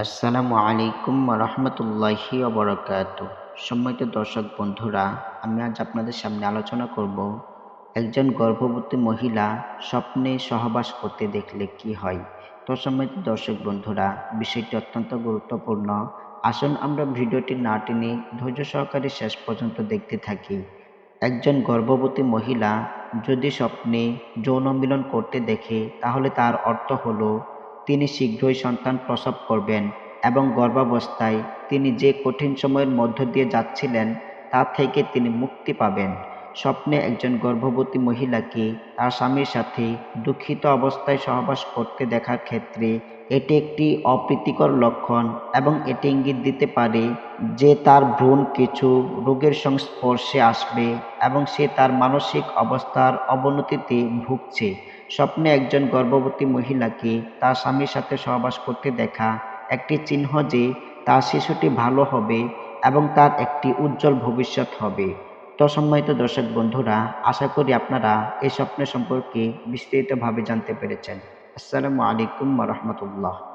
আসসালামু আলাইকুম রহমতুল্লাহি অবরাকাত সম্মানিত দর্শক বন্ধুরা, আমি আজ আপনাদের সামনে আলোচনা করব একজন গর্ভবতী মহিলা স্বপ্নে সহবাস করতে দেখলে কি হয়। তো সম্মানিত দর্শক বন্ধুরা, বিষয়টি অত্যন্ত গুরুত্বপূর্ণ। আসুন আমরা ভিডিওটি না টেনে ধৈর্য সহকারে শেষ পর্যন্ত দেখতে থাকি। একজন গর্ভবতী মহিলা যদি স্বপ্নে যৌন মিলন করতে দেখে, তাহলে তার অর্থ হলো তিনি শীঘ্রই সন্তান প্রসব করবেন এবং গর্ভাবস্থায় তিনি যে কঠিন সময়ের মধ্য দিয়ে যাচ্ছিলেন, তা থেকে তিনি মুক্তি পাবেন। স্বপ্নে একজন গর্ভবতী মহিলাকে তার স্বামীর সাথে দুঃখিত অবস্থায় সহবাস করতে দেখার ক্ষেত্রে এটি একটি অপ্রীতিকর লক্ষণ এবং এটি ইঙ্গিত দিতে পারে যে তার ভ্রূণ কিছু রোগের সংস্পর্শে আসবে এবং সে তার মানসিক অবস্থার অবনতিতে ভুগছে। স্বপ্নে একজন গর্ভবতী মহিলাকে তার স্বামীর সাথে সহবাস করতে দেখা, একটি চিহ্ন যে তার শিশুটি ভালো হবে এবং তার একটি উজ্জ্বল ভবিষ্যৎ হবে। তো সম্মানিত দর্শক বন্ধুরা, আশা করি আপনারা এই স্বপ্নের সম্পর্কে বিস্তারিতভাবে জানতে পেরেছেন। আসসালামু আলাইকুম রহমতুল্লাহ।